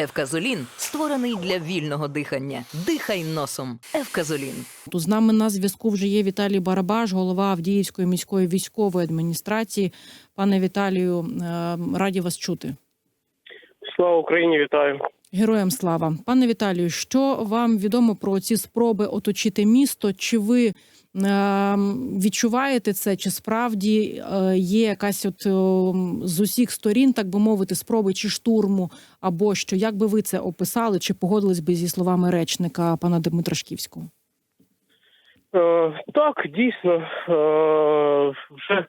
Евказолін створений для вільного дихання. Дихай носом. Евказолін. Тут з нами на зв'язку вже є Віталій Барабаш, голова Авдіївської міської військової адміністрації. Пане Віталію, е, раді вас чути. Слава Україні, вітаю. Героям слава, пане Віталію, що вам відомо про ці спроби оточити місто? Чи ви е, відчуваєте це? Чи справді е, є якась от е, з усіх сторін, так би мовити, спроби чи штурму, або що? Як би ви це описали? Чи погодились би зі словами речника пана Дмитра Шківського? Е, так, дійсно, е, вже,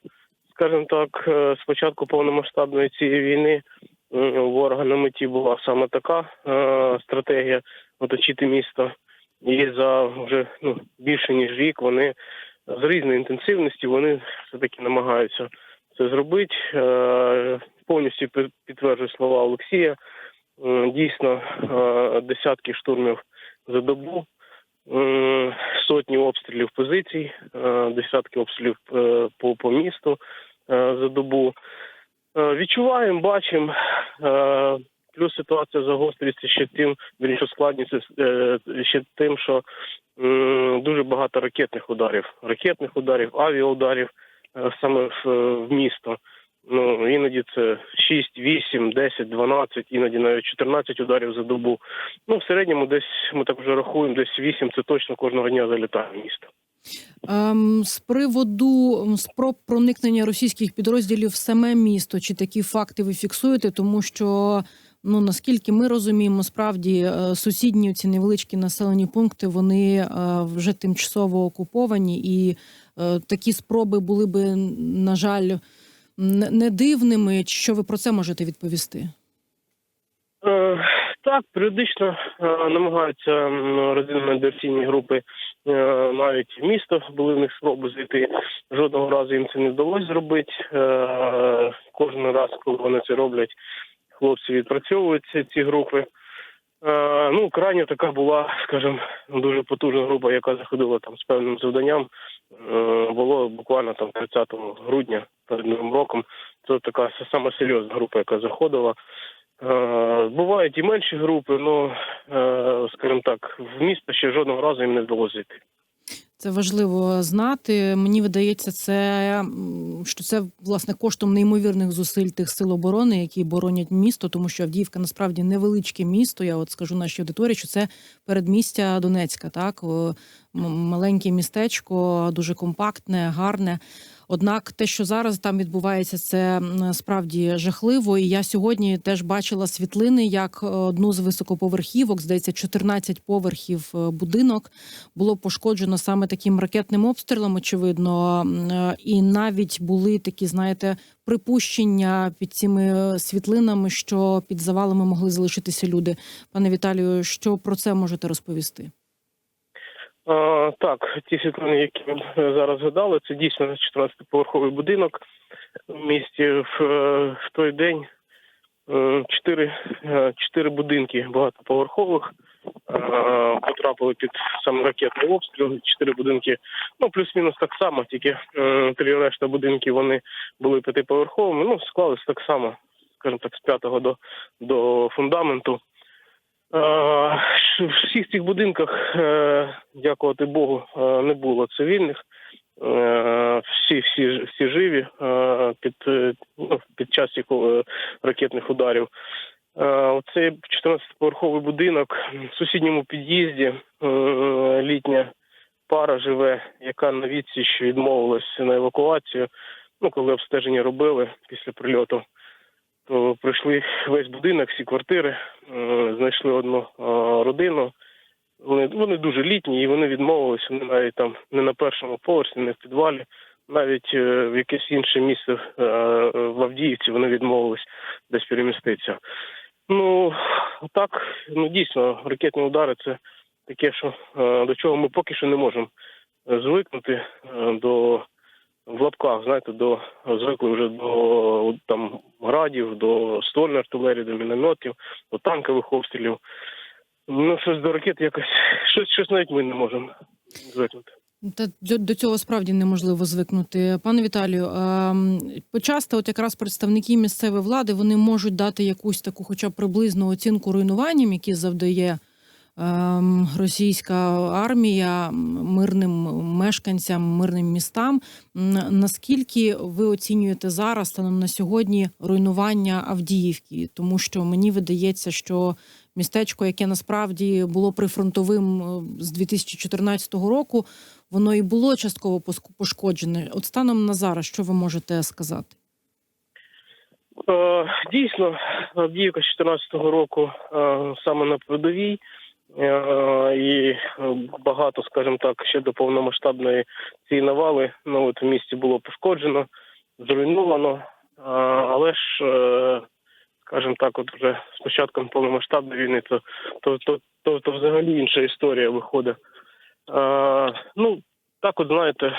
скажімо так, е, з початку повномасштабної цієї війни ворога на меті була саме така е, стратегія оточити місто. І за вже ну, більше ніж рік вони з різної інтенсивності вони все-таки намагаються це зробити. Е, повністю підтверджую слова Олексія. Дійсно, е, десятки штурмів за добу. Сотні обстрілів позицій, е, десятки обстрілів е, по, по місту е, за добу. Е, Відчуваємо, бачимо. е, Плюс ситуація загострюється ще тим, більше складність е, ще тим, що дуже багато ракетних ударів, ракетних ударів, авіаударів е, саме в місто. Ну іноді це 6, 8, 10, 12, іноді навіть 14 ударів за добу. Ну, в середньому десь ми так вже рахуємо, десь 8 це точно кожного дня залітає в місто. Ем, з приводу спроб проникнення російських підрозділів в саме місто, чи такі факти ви фіксуєте? Тому що ну наскільки ми розуміємо, справді е, сусідні ці невеличкі населені пункти вони е, вже тимчасово окуповані, і е, такі спроби були би, на жаль, не дивними. Що ви про це можете відповісти? Так, періодично намагаються м, розвідувальні диверсійні групи навіть в місто були в них спроби зайти. Жодного разу їм це не вдалося зробити. Е, кожен раз, коли вони це роблять, хлопці відпрацьовують ці, групи. Е, ну, крайня така була, скажімо, дуже потужна група, яка заходила там з певним завданням. Е, було буквально там 30 грудня перед новим роком. Це така сама серйозна група, яка заходила. Е, Бувають і менші групи, ну скажімо так, в місто ще жодного разу їм не вдалося зайти. Це важливо знати. Мені видається, це що це власне коштом неймовірних зусиль тих сил оборони, які боронять місто, тому що Авдіївка насправді невеличке місто. Я от скажу нашій аудиторії, що це передмістя Донецька, так маленьке містечко, дуже компактне, гарне. Однак те, що зараз там відбувається, це справді жахливо. І я сьогодні теж бачила світлини, як е, одну з високоповерхівок, здається, 14 поверхів е, будинок було пошкоджено саме таким ракетним обстрілом, очевидно. Е, І навіть були такі, знаєте, припущення під цими світлинами, що під завалами могли залишитися люди. Пане Віталію, що про це можете розповісти? Так, ті світлини, які ви зараз згадали, це дійсно 14-поверховий будинок в місті. В, е, в той день е, чотири, е, чотири будинки багатоповерхових е, потрапили під саме ракетний обстріл. Чотири будинки, ну плюс-мінус так само, тільки е, три решта будинків вони були п'ятиповерховими. Ну, склались так само, скажімо так, з п'ятого до, до фундаменту. Е, В всіх цих будинках, е, дякувати Богу, е, не було цивільних. Всі, всі, всі живі під, ну, під час е, ракетних ударів. Оцей 14-поверховий будинок в сусідньому під'їзді літня пара живе, яка на відсіч відмовилась на евакуацію. Ну, коли обстеження робили після прильоту, то пройшли весь будинок, всі квартири, знайшли одну родину. Вони, вони дуже літні і вони відмовилися. Вони навіть там не на першому поверсі, не в підвалі, навіть е, в якесь інше місце е, в Авдіївці вони відмовились десь переміститися. Ну так, ну дійсно, ракетні удари це таке, що е, до чого ми поки що не можемо звикнути до в лапках, знаєте, до звикли вже до там градів, до ствольної артилерії, до мінометів, до танкових обстрілів. Ну, щось до ракет якось, щось, щось навіть ми не можемо звикнути. Та до, цього справді неможливо звикнути. Пане Віталію, ем, почасто, от якраз представники місцевої влади, вони можуть дати якусь таку, хоча приблизну оцінку руйнуванням, які завдає російська армія мирним мешканцям, мирним містам. Наскільки ви оцінюєте зараз станом на сьогодні руйнування Авдіївки? Тому що мені видається, що містечко, яке насправді було прифронтовим е, з 2014 року, воно і було частково пошкоджене. От станом на зараз, що ви можете сказати? Е, Дійсно, Авдіївка з 2014 року е, саме на передовій, і е, багато, скажімо так, ще до повномасштабної цієї навали ну, от в місті було пошкоджено, зруйновано. Е, Але ж, е, скажімо так, от вже з початком повномасштабної війни, то, то, то, то, то взагалі інша історія виходить. Е, Ну, так, от знаєте, е,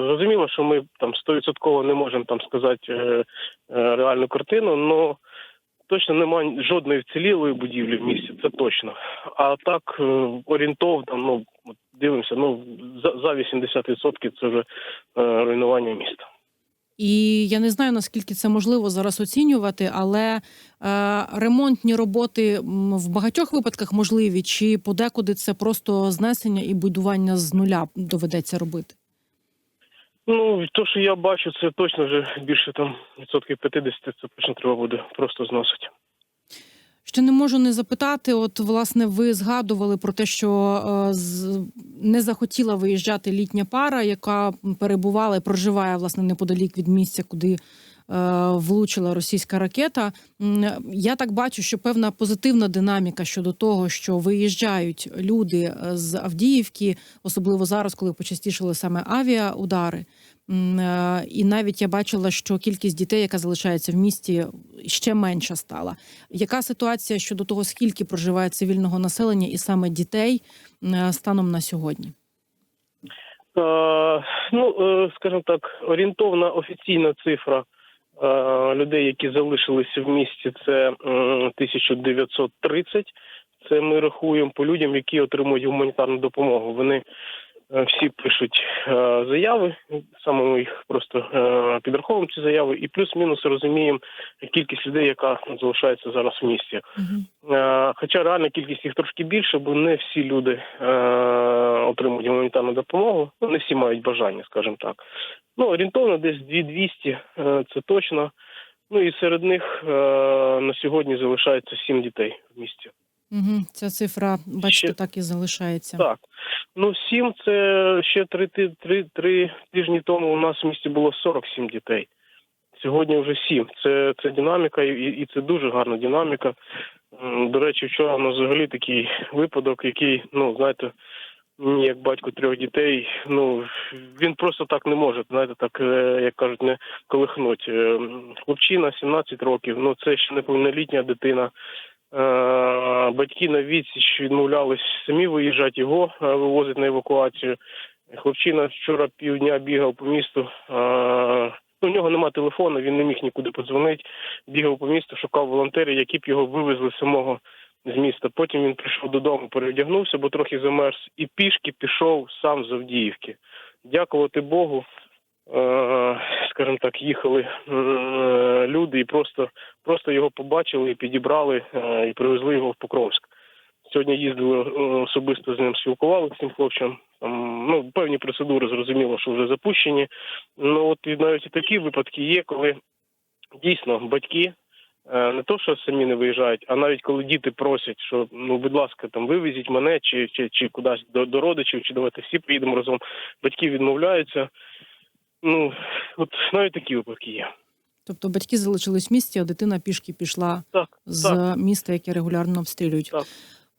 зрозуміло, що ми там стовідсотково не можемо там сказати е, е, реальну картину, але точно немає жодної вцілілої будівлі в місті, це точно. А так е, орієнтовно, ну дивимося, ну за, за 80% це вже е, руйнування міста. І я не знаю наскільки це можливо зараз оцінювати, але е, ремонтні роботи в багатьох випадках можливі, чи подекуди це просто знесення і будування з нуля доведеться робити. Ну, то, що я бачу, це точно вже більше там відсотків 50, це точно треба буде просто зносити. Ще не можу не запитати. От, власне, ви згадували про те, що е, з... не захотіла виїжджати літня пара, яка перебувала і проживає власне неподалік від місця, куди влучила російська ракета. Я так бачу, що певна позитивна динаміка щодо того, що виїжджають люди е, з Авдіївки, особливо зараз, коли почастішили саме авіаудари. Е, І навіть я бачила, що кількість дітей, яка залишається в місті, ще менша стала. Яка ситуація щодо того, скільки проживає цивільного населення і саме дітей е, станом на сьогодні? Е, ну, е, скажімо так, орієнтовна офіційна цифра е, людей, які залишилися в місті, це м, 1930. Це ми рахуємо по людям, які отримують гуманітарну допомогу. Вони е, всі пишуть е, заяви, саме ми їх просто е, підраховуємо ці заяви, і плюс-мінус розуміємо кількість людей, яка залишається зараз в місті. Угу. Е, Хоча реальна кількість їх трошки більше, бо не всі люди е, отримують гуманітарну допомогу. Не всі мають бажання, скажімо так. Ну, орієнтовно десь 2200, е, це точно. Ну і серед них е, на сьогодні залишається 7 дітей в місті. Угу. Ця цифра, бачите, Ще- так і залишається. Так. Ну, 7 це ще три, ти- три, три тижні тому у нас в місті було 47 дітей. Сьогодні вже 7. Це, це динаміка, і, і це дуже гарна динаміка. До речі, вчора у нас взагалі такий випадок, який, ну, знаєте, як батько трьох дітей, ну він просто так не може, знаєте, так, е, як кажуть, не колихнуть. Е, Хлопчина 17 років, ну це ще неповнолітня дитина. Е, Батьки на відсіч відмовлялись самі виїжджати, його вивозити на евакуацію. Хлопчина вчора півдня бігав по місту. Ну, у нього немає телефону, він не міг нікуди подзвонити. Бігав по місту, шукав волонтерів, які б його вивезли самого з міста. Потім він прийшов додому, перевдягнувся, бо трохи замерз, і пішки пішов сам з Авдіївки. Дякувати Богу, е, скажімо так, їхали люди і просто, просто його побачили і підібрали е, і привезли його в Покровськ. Сьогодні їздили е, особисто з ним спілкувалися з цим хлопцем. Ну, певні процедури зрозуміло, що вже запущені. Ну от і навіть і такі випадки є, коли дійсно батьки не то, що самі не виїжджають, а навіть коли діти просять, що ну, будь ласка, там вивезіть мене чи, чи, чи кудись до, до родичів, чи давайте всі поїдемо разом. Батьки відмовляються. Ну, от навіть такі випадки є. Тобто батьки залишились в місті, а дитина пішки пішла Так, з так, міста, яке регулярно обстрілюють. Так.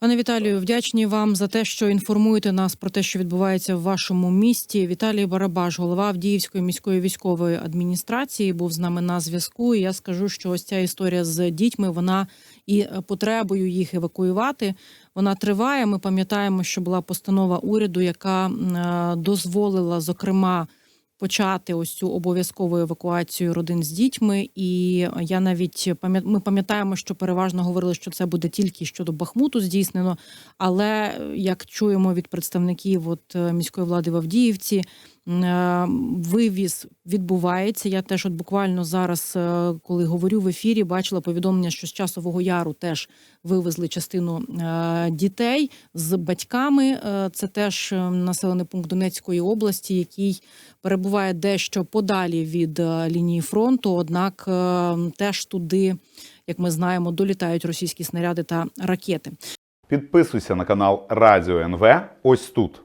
Пане Віталію, вдячні вам за те, що інформуєте нас про те, що відбувається в вашому місті. Віталій Барабаш, голова Авдіївської міської військової адміністрації, був з нами на зв'язку. І я скажу, що ось ця історія з дітьми, вона і потребою їх евакуювати, вона триває. Ми пам'ятаємо, що була постанова уряду, яка е, дозволила, зокрема. Почати ось цю обов'язкову евакуацію родин з дітьми. І я навіть ми пам'ятаємо, що переважно говорили, що це буде тільки щодо Бахмуту здійснено. Але як чуємо від представників от е, міської влади в Авдіївці, вивіз відбувається. Я теж от буквально зараз, е, коли говорю в ефірі, бачила повідомлення, що з часового яру теж вивезли частину е, дітей з батьками. Е, Це теж е, населений пункт Донецької області, який перебуває дещо подалі від е, лінії фронту. Однак е, теж туди, як ми знаємо, долітають російські снаряди та ракети. Підписуйся на канал Радіо НВ ось тут.